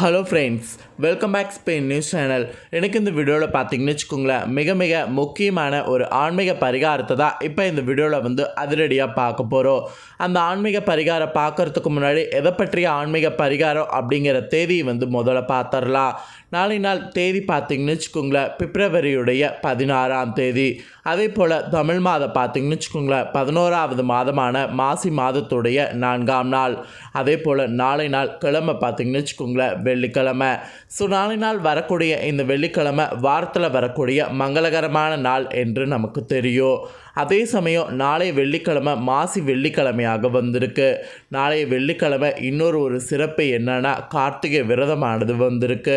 Hello friends welcome back Spain news channel எனக்கு இந்த வீடியோவில் பார்த்தீங்கன்னு வச்சுக்கோங்களேன் மிக மிக முக்கியமான ஒரு ஆன்மீக பரிகாரத்தை தான் இப்போ இந்த வீடியோவில் வந்து அதிரடியாக பார்க்க போகிறோம் அந்த ஆன்மீக பரிகாரம் பார்க்கறதுக்கு முன்னாடி எதை பற்றிய ஆன்மீக பரிகாரம் அப்படிங்கிற தேதி வந்து முதல்ல பார்த்துடலாம். நாளை நாள் தேதி பார்த்தீங்கன்னு வச்சுக்கோங்களேன் பிப்ரவரியுடைய பதினாறாம் தேதி. அதே போல் தமிழ் மாதம் பார்த்தீங்கன்னு வச்சுக்கோங்களேன் பதினோராவது மாதமான மாசி மாதத்துடைய நான்காம் நாள். அதே போல் நாளை நாள் கிழமை பார்த்தீங்கன்னு வச்சுக்கோங்களேன் வெள்ளிக்கிழமை. ஸோ நாளை நாள் வரக்கூடிய இந்த வெள்ளிக்கிழமை வாரத்தில் வரக்கூடிய மங்களகரமான நாள் என்று நமக்கு தெரியும். அதே சமயம் நாளை வெள்ளிக்கிழமை மாசி வெள்ளிக்கிழமையாக வந்திருக்கு. நாளைய வெள்ளிக்கிழமை இன்னொரு ஒரு சிறப்பு என்னன்னா கார்த்திகை விரதமானது வந்திருக்கு.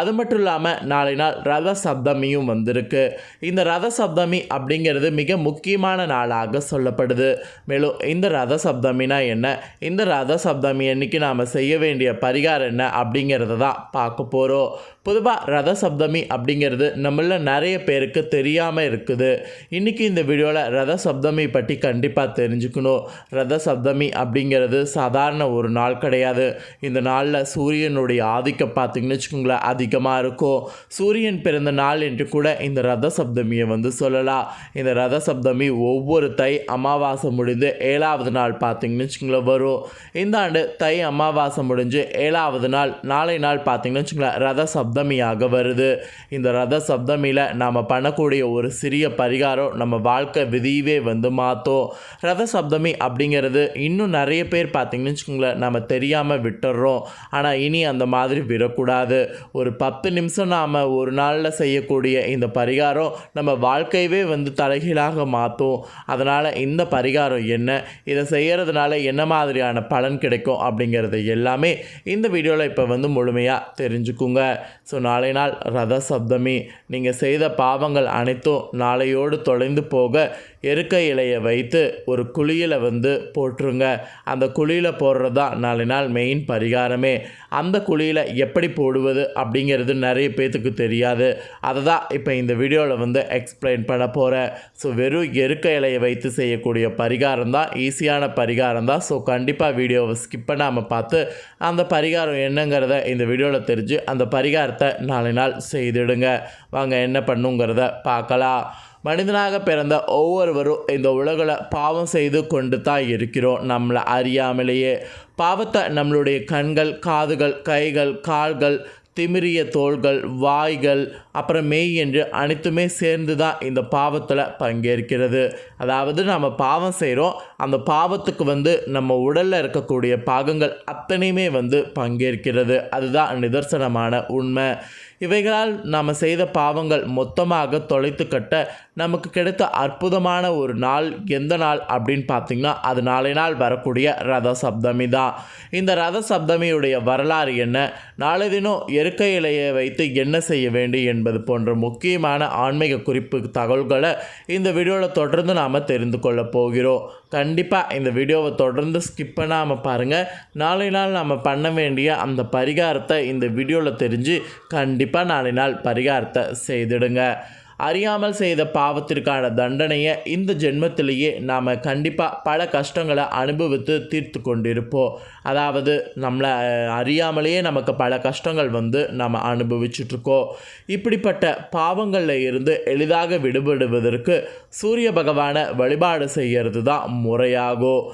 அது மட்டும் இல்லாமல் நாளை நாள் ரத சப்தமியும் வந்திருக்கு. இந்த ரத சப்தமி அப்படிங்கிறது மிக முக்கியமான நாளாக சொல்லப்படுது. மேலும் இந்த ரத சப்தமினா என்ன? இந்த ரத சப்தமி அன்னைக்கு நாம் செய்ய வேண்டிய பரிகாரம் என்ன அப்படிங்கிறத தான் பார்க்க போகிறோம் பொதுவாக ரத சப்தமி அப்படிங்கிறது நம்மள நிறைய பேருக்கு தெரியாமல் இருக்குது. இன்றைக்கி இந்த வீடியோவில் ரத சப்தமி பற்றி கண்டிப்பாக தெரிஞ்சுக்கணும். ரத சப்தமி அப்படிங்கிறது சாதாரண ஒரு நாள் கிடையாது. இந்த நாளில் சூரியனுடைய ஆதிக்கம் பார்த்திங்கன்னு வச்சுக்கோங்களேன் அதிகமாக இருக்கும். சூரியன் பிறந்த நாள் என்று கூட இந்த ரத சப்தமியை வந்து சொல்லலாம். இந்த ரத சப்தமி ஒவ்வொரு தை அமாவாசை முடிந்து ஏழாவது நாள் பார்த்திங்கன்னு வச்சுக்கோங்களேன் வரும். இந்த ஆண்டு தை அமாவாசை முடிஞ்சு ஏழாவது நாள் நாளை நாள் பார்த்திங்கன்னு வச்சுக்கோங்களேன் ரத சப்தமியாக வருது. இந்த ரத சப்தமியில் நாம் பண்ணக்கூடிய ஒரு சிறிய பரிகாரம் நம்ம வாழ்க்கை விதியவே வந்து மாற்றும் ரத சப்தமி அப்படிங்கிறது இன்னும் நிறைய பேர் பார்த்திங்கன்னு வச்சுக்கோங்களேன் நம்ம தெரியாமல் விட்டுடுறோம் ஆனால் இனி அந்த மாதிரி விடக்கூடாது. ஒரு பத்து நிமிஷம் நாம் ஒரு நாளில் செய்யக்கூடிய இந்த பரிகாரம் நம்ம வாழ்க்கையவே வந்து தலைகீழாக மாற்றும் அதனால் இந்த பரிகாரம் என்ன? இதை செய்கிறதுனால என்ன மாதிரியான பலன் கிடைக்கும் அப்படிங்கிறது எல்லாமே இந்த வீடியோவில் இப்போ வந்து முழுமையாக தெரிஞ்சுக்குங்க. ஸோ நாளை நாள் ரத சப்தமி நீங்கள் செய்த பாவங்கள் அனைத்தும் நாளையோடு தொலைந்து போக எருக்க இலையை வைத்து ஒரு குழியில் வந்து போட்டுருங்க அந்த குழியில் போடுறது தான் நாளை நாள் மெயின் பரிகாரமே. அந்த குழியில் எப்படி போடுவது அப்படிங்கிறது நிறைய பேர்த்துக்கு தெரியாது. அதை தான் இப்போ இந்த வீடியோவில் வந்து எக்ஸ்பிளைன் பண்ண போகிறேன் ஸோ வெறும் எருக்க இலையை வைத்து செய்யக்கூடிய பரிகாரம் தான் ஈஸியான பரிகாரம் தான் ஸோ கண்டிப்பாக வீடியோவை ஸ்கிப் பண்ணாமல் பார்த்து அந்த பரிகாரம் என்னங்கிறத இந்த வீடியோவில் தெரிஞ்சு அந்த பரிகாரத்தை நாளை நாள் செய்திடுங்க. வாங்க என்ன பண்ணுங்கிறத பார்க்கலாம். மனிதனாக பிறந்த ஒவ்வொருவரும் இந்த உலகில் பாவம் செய்து கொண்டு தான் இருக்கிறோம். நம்மளை அறியாமலேயே பாவத்தை நம்மளுடைய கண்கள் காதுகள் கைகள் கால்கள் திமிரிய தோள்கள் வாய்கள் அப்புறம் மெய் என்று அனைத்துமே சேர்ந்து தான் இந்த பாவத்தில் பங்கேற்கிறது. அதாவது நம்ம பாவம் செய்கிறோம் அந்த பாவத்துக்கு வந்து நம்ம உடலில் இருக்கக்கூடிய பாகங்கள் அத்தனையுமே வந்து பங்கேற்கிறது. அதுதான் நிதர்சனமான உண்மை. இவைகளால் நாம் செய்த பாவங்கள் மொத்தமாக தொலைத்து கட்ட நமக்கு கிடைத்த அற்புதமான ஒரு நாள் எந்த நாள் அப்படின்னு பார்த்தீங்கன்னா அது நாளை நாள் வரக்கூடிய ரத சப்தமி தான். இந்த ரத சப்தமியுடைய வரலாறு என்ன? நாளை தினம் எருக்க இலையை வைத்து என்ன செய்ய வேண்டும் என்பது போன்ற முக்கியமான ஆன்மீக குறிப்பு தகவல்களை இந்த வீடியோவில் தொடர்ந்து நாம் தெரிந்து கொள்ள போகிறோம். கண்டிப்பாக இந்த வீடியோவை தொடர்ந்து ஸ்கிப் பண்ணாமல் பாருங்கள் நாளை நாள் நம்ம பண்ண வேண்டிய அந்த பரிகாரத்தை இந்த வீடியோவில் தெரிஞ்சு கண்டிப்பாக நாளை நாள் பரிகாரத்தை செய்திடுங்க. அறியாமல் செய்த பாவத்திற்கான தண்டனையை இந்த ஜென்மத்திலேயே நாம் கண்டிப்பாக பல கஷ்டங்களை அனுபவித்து தீர்த்து கொண்டிருப்போம். அதாவது நம்மளை அறியாமலேயே நமக்கு பல கஷ்டங்கள் வந்து நம்ம அனுபவிச்சுட்ருக்கோம் இப்படிப்பட்ட பாவங்களில் இருந்து எளிதாக விடுபடுவதற்கு சூரிய பகவானை வழிபாடு செய்கிறது தான் முறையாகும்.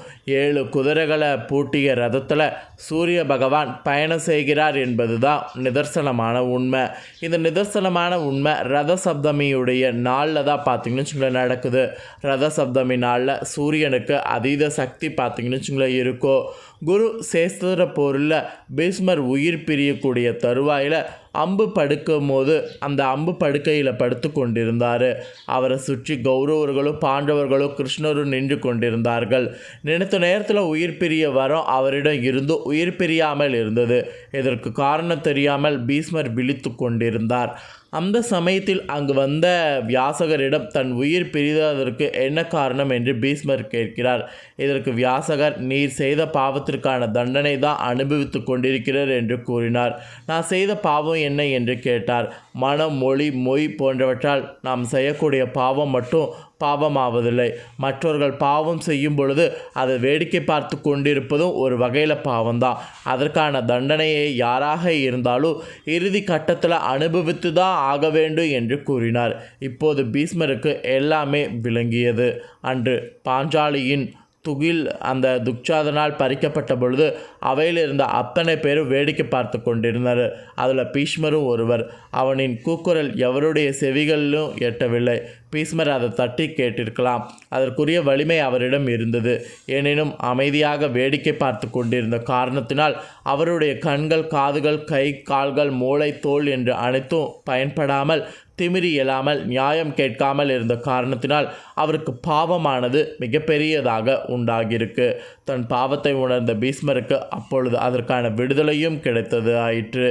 ஏழு குதிரைகளை பூட்டிய ரதத்தில் சூரிய பகவான் பயணம் செய்கிறார் என்பது தான் நிதர்சனமான உண்மை. இந்த நிதர்சனமான உண்மை ரத சப்தமியும் சப்தமியுடைய நாளில் தான் பார்த்தீங்கன்னு வச்சுங்களேன் நடக்குது. ரத சப்தமி நாளில் சூரியனுக்கு அதீத சக்தி பார்த்தீங்கன்னு வச்சுங்களேன் இருக்கும் குரு சேஸ்திர போரில் பீஷ்மர் உயிர் பிரியக்கூடிய தருவாயில் அம்பு படுக்கும் போது அந்த அம்பு படுக்கையில் படுத்து கொண்டிருந்தார். அவரை சுற்றி கௌரவர்களும் பாண்டவர்களும் கிருஷ்ணரும் நின்று கொண்டிருந்தார்கள். நினைத்த நேரத்தில் உயிர் பிரிய வரம் அவரிடம் இருந்து உயிர் பிரியாமல் இருந்தது. இதற்கு காரணம் தெரியாமல் பீஷ்மர் விழித்து கொண்டிருந்தார். அந்த சமயத்தில் அங்கு வந்த வியாசகரிடம் தன் உயிர் பிரிததற்கு என்ன காரணம் என்று பீஷ்மர் கேட்கிறார். இதற்கு வியாசகர் நீர் செய்த பாவத்திற்கான தண்டனை தான் அனுபவித்து கொண்டிருக்கிறார் என்று கூறினார். நான் செய்த பாவம் என்ன? என்று கேட்டார். மனம் மொழி மொய் போன்றவற்றால் நாம் செய்யக்கூடிய பாவம் மட்டும் பாவமாவதில்லை. மற்றவர்கள் பாவம் செய்யும் பொழுது அதை வேடிக்கை பார்த்து கொண்டிருப்பதும் ஒரு வகையில் பாவம்தான். அதற்கான தண்டனையை யாராக இருந்தாலும் இறுதி கட்டத்தில் அனுபவித்து தான் ஆக வேண்டும் என்று கூறினார். இப்போது பீஷ்மருக்கு எல்லாமே விளங்கியது. அன்று பாஞ்சாலியின் துகில் அந்த துக்சாதனால் பறிக்கப்பட்ட பொழுது அவையில் இருந்த அத்தனை பேரும் வேடிக்கை பார்த்து கொண்டிருந்தனர். அதில் பீஷ்மரும் ஒருவர். அவனின் கூக்குரல் எவருடைய செவிகளிலும் எட்டவில்லை. பீஸ்மர் அதை தட்டி கேட்டிருக்கலாம். அதற்குரிய வலிமை அவரிடம் இருந்தது. எனினும் அமைதியாக வேடிக்கை பார்த்து கொண்டிருந்த காரணத்தினால் அவருடைய கண்கள் காதுகள் கை கால்கள் மூளை தோல் என்று அனைத்தும் பயன்படாமல் திமிரி இயலாமல் நியாயம் கேட்காமல் இருந்த காரணத்தினால் அவருக்கு பாவமானது மிகப்பெரியதாக உண்டாகியிருக்கு. தன் பாவத்தை உணர்ந்த பீஷ்மருக்கு அப்பொழுது அதற்கான விடுதலையும் கிடைத்தது ஆயிற்று.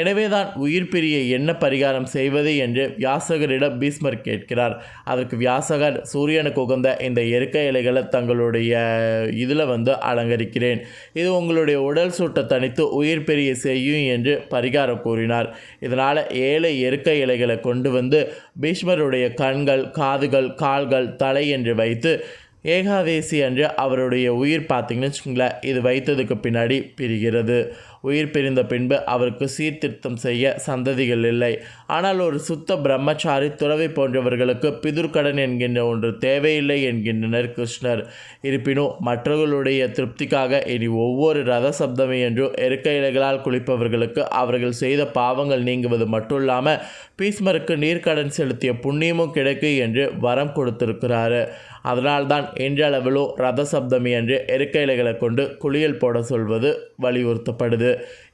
எனவேதான் உயிர் பிரிய என்ன பரிகாரம் செய்வது என்று வியாசகரிடம் பீஷ்மர் கேட்கிறார். அதற்கு வியாசகர் சூரியனுக்கு உகந்த இந்த எருக்க இலைகளை தங்களுடைய இதில் வந்து அலங்கரிக்கிறேன். இது உங்களுடைய உடல் சூட்டை தனித்து உயிர் பெரிய செய்யும் என்று பரிகாரம் கூறினார். இதனால் ஏழை எருக்க இலைகளை கொண்டு வந்து பீஷ்மருடைய கண்கள் காதுகள் கால்கள் தலை என்று வைத்து ஏகாதேசி அன்று அவருடைய உயிர் பார்த்தீங்கன்னு வச்சுக்கோங்களேன் இது வைத்ததுக்கு பின்னாடி பிரிகிறது. உயிர் பிரிந்த பின்பு அவருக்கு சீர்திருத்தம் செய்ய சந்ததிகள் இல்லை. ஆனால் ஒரு சுத்த பிரம்மச்சாரி துறவி போன்றவர்களுக்கு பிதுர்கடன் என்கின்ற ஒன்று தேவையில்லை என்கின்றனர் கிருஷ்ணர். இருப்பினும் மற்றவர்களுடைய திருப்திக்காக இனி ஒவ்வொரு ரத சப்தமி என்றும் எருக்க இலைகளால் குளிப்பவர்களுக்கு அவர்கள் செய்த பாவங்கள் நீங்குவது மட்டும் இல்லாமல் பீஸ்மருக்கு நீர்க்கடன் செலுத்திய புண்ணியமும் கிடைக்கும் என்று வரம் கொடுத்திருக்கிறாரு. அதனால்தான் இன்றளவிலோ ரத சப்தமி என்று எருக்க இலைகளை கொண்டு குளியல் போட சொல்வது வலியுறுத்தப்படுது.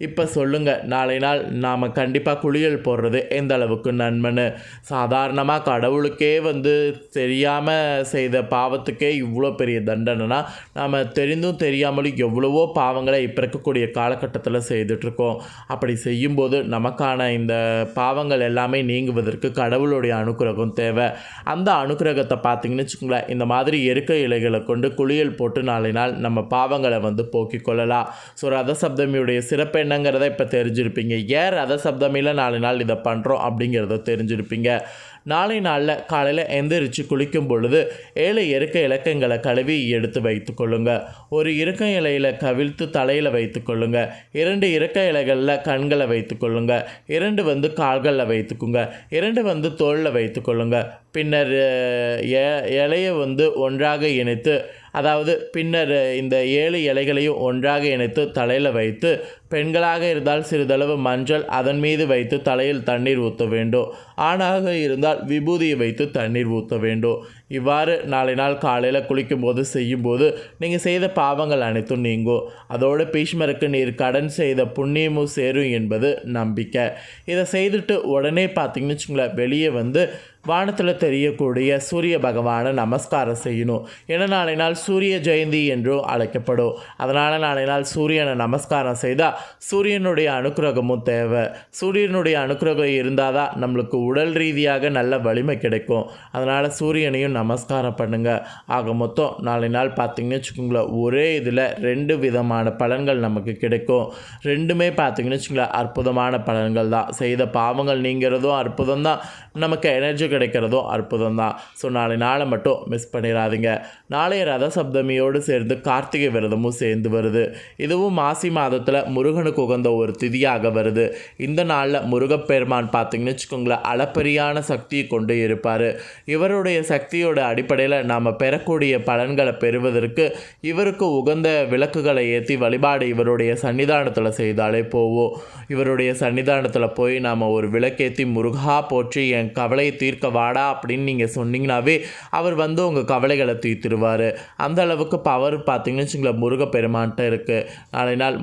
இப்போ சொல்லுங்கள் நாளை நாள் நாம் கண்டிப்பாக குளியல் போடுறது எந்த எந்த அளவுக்கு நன்மைன்னு. சாதாரணமாக கடவுளுக்கே வந்து தெரியாமல் செய்த பாவத்துக்கே இவ்வளோ பெரிய தண்டனைனா நாம் தெரிந்தும் தெரியாமலும் எவ்வளவோ பாவங்களை இப்போ இருக்கக்கூடிய காலகட்டத்தில் செய்துட்ருக்கோம். அப்படி செய்யும்போது நமக்கான இந்த பாவங்கள் எல்லாமே நீங்குவதற்கு கடவுளுடைய அனுக்கிரகம் தேவை. அந்த அனுக்கிரகத்தை பார்த்தீங்கன்னு வச்சுக்கோங்களேன் இந்த மாதிரி எருக்க இலைகளை கொண்டு குளியல் போட்டு நாளை நாள் நம்ம பாவங்களை வந்து போக்கிக் கொள்ளலாம். ஸோ ரத சப்தமியுடைய சிறப்பு என்னங்கிறத இப்போ தெரிஞ்சிருப்பீங்க. ஏன் ரத சப்தமியில் நாலு நாள் இதை பண்ணுறோம் அப்படிங்கிறத தெரிஞ்சிருப்பீங்க. நாளை நாளில் காலையில் எந்திரிச்சு குளிக்கும் பொழுது ஏழு இருக்க இலக்கங்களை கழுவி எடுத்து வைத்துக்கொள்ளுங்க ஒரு இருக்க இலையில் கவிழ்த்து தலையில் வைத்துக்கொள்ளுங்க இரண்டு இறக்க இலைகளில் கண்களை வைத்துக்கொள்ளுங்க இரண்டு வந்து கால்களில் வைத்துக்குங்க. இரண்டு வந்து தோளில் வைத்துக்கொள்ளுங்க பின்னர் எ- இலையை வந்து ஒன்றாக இணைத்து அதாவது பின்னர் இந்த ஏழு இலைகளையும் ஒன்றாக இணைத்து தலையில் வைத்து பெண்களாக இருந்தால் சிறிதளவு மஞ்சள் அதன் மீது வைத்து தலையில் தண்ணீர் ஊற்ற வேண்டும். ஆணாக இருந்தால் விபூதியை வைத்து தண்ணீர் ஊற்ற வேண்டும். இவ்வாறு நாளை நாள் காலையில் குளிக்கும்போது செய்யும்போது நீங்கள் செய்த பாவங்கள் அனைத்தும் நீங்கும். அதோடு பீஷ்மருக்கு நீர் கடன் செய்த புண்ணியமும் சேரும் என்பது நம்பிக்கை. இதை செய்துட்டு உடனே பார்த்தீங்கன்னு வச்சுங்களேன் வெளியே வந்து வானத்தில் தெரியக்கூடிய சூரிய பகவானை நமஸ்காரம் செய்யணும். ஏன்னா நாளை நாள் சூரிய ஜெயந்தி என்றும் அழைக்கப்படும். அதனால் நாளை நாள் சூரியனை நமஸ்காரம் செய்தால் சூரியனுடைய அனுக்கிரகமும் தேவை. சூரியனுடைய அனுக்கிரகம் இருந்தால் தான் நம்மளுக்கு உடல் ரீதியாக நல்ல வலிமை கிடைக்கும். அதனால் சூரியனையும் நமஸ்காரம் பண்ணுங்கள் ஆக மொத்தம் நாளை நாள் பார்த்தீங்கன்னு வச்சுக்கோங்களேன் ஒரே இதில் ரெண்டு விதமான பலன்கள் நமக்கு கிடைக்கும். ரெண்டுமே பார்த்திங்கன்னு வச்சுக்கோங்களேன் அற்புதமான பலன்கள் தான். செய்த பாவங்கள் நீங்கிறதும் அற்புதம் தான். நமக்கு எனர்ஜி கிடைக்கிறதும் அற்புதம் தான். ஸோ நாளை நாளை மட்டும் மிஸ் பண்ணிடாதீங்க. நாளைய ரத சப்தமியோடு சேர்ந்து கார்த்திகை விரதமும் சேர்ந்து வருது. இதுவும் மாசி மாதத்தில் முருகனுக்கு உகந்த ஒரு திதியாக வருது. இந்த நாளில் முருகப்பெருமான் பார்த்தீங்கன்னு வச்சுக்கோங்களேன் அளப்பரியான சக்தியை கொண்டு இருப்பார். இவருடைய சக்தியோட அடிப்படையில் நாம் பெறக்கூடிய பலன்களை பெறுவதற்கு இவருக்கு உகந்த விளக்குகளை ஏற்றி வழிபாடு இவருடைய சன்னிதானத்தில் செய்தாலே போவோம். இவருடைய சன்னிதானத்தில் போய் நாம் ஒரு விளக்கேற்றி முருகா போற்றி என் கவலையை தீர்க்க வாடா அப்படின்னு நீங்கள் சொன்னீங்கன்னாவே அவர் வந்து உங்கள் கவலைகளை தீர்த்துருவார். அந்த அளவுக்கு பவர் பார்த்தீங்கன்னு வச்சுங்களேன் முருகப்பெருமான்கிட்ட இருக்குது நாளை நாள்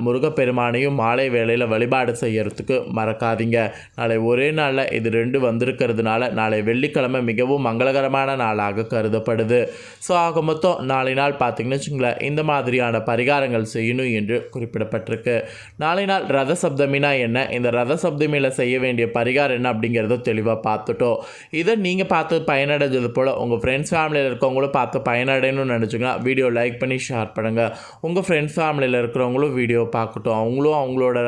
முருகப்பெருமானையும் மாலை வேளையில் வழிபாடு செய்யறதுக்கு மறக்காதீங்க. நாளை ஒரே நாளில் இது ரெண்டு வந்திருக்கிறதுனால நாளை வெள்ளிக்கிழமை மிகவும் மங்களகரமான நாளாக கருதப்படுது. ஸோ ஆக மொத்தம் நாளை நாள் பார்த்தீங்கன்னு வச்சுங்களேன் இந்த மாதிரியான பரிகாரங்கள் செய்யணும் என்று குறிப்பிடப்பட்டிருக்கு. நாளை நாள் ரத சப்தமினா என்ன? இந்த ரத சப்தமியில் செய்ய வேண்டிய பரிகாரம் என்ன அப்படிங்கிறத தெளிவாக பார்த்துட்டோம். இதை நீங்கள் பார்த்து பயனடைஞ்சது போல் உங்கள் ஃப்ரெண்ட்ஸ் ஃபேமிலியில் இருக்கவங்களும் பார்த்து பயனடையணும்னு நினச்சிங்கன்னா வீடியோ லைக் பண்ணி ஷேர் பண்ணுங்கள் உங்கள் ஃப்ரெண்ட்ஸ் ஃபேமிலியில் இருக்கிறவங்களும் வீடியோ பார்க்கட்டும். அவங்களும் அவங்களும் அவங்களோட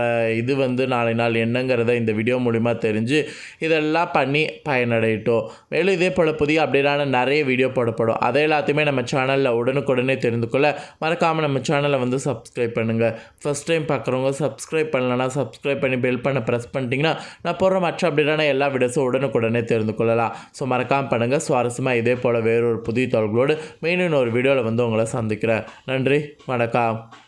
இது வந்து நாளை நாள் என்னங்கிறத இந்த வீடியோ மூலிமா தெரிஞ்சு இதெல்லாம் பண்ணி பயனடையட்டும். மேலும் இதே போல் புதிய அப்டேட்டான நிறைய வீடியோ போடப்படும். அதை எல்லாத்தையுமே நம்ம சேனலில் உடனுக்குடனே தெரிந்து கொள்ள மறக்காமல் நம்ம சேனலை வந்து சப்ஸ்கிரைப் பண்ணுங்கள் ஃபஸ்ட் டைம் பார்க்குறவங்க சப்ஸ்கிரைப் பண்ணலன்னா சப்ஸ்கிரைப் பண்ணி பெல் பண்ண ப்ரெஸ் பண்ணிட்டீங்கன்னா நான் போடுற மற்ற அப்டேட்டான எல்லா வீடியோஸும் உடனுக்குடனே தெரிந்து கொள்ளலாம். ஸோ மறக்காமல் பண்ணுங்கள் சுவாரஸ்யமாக இதே போல் வேறொரு புதிய தொழில்களோடு மெயின் ஒரு வீடியோவில் வந்து உங்களை சந்திக்கிறேன். நன்றி. வணக்கம்.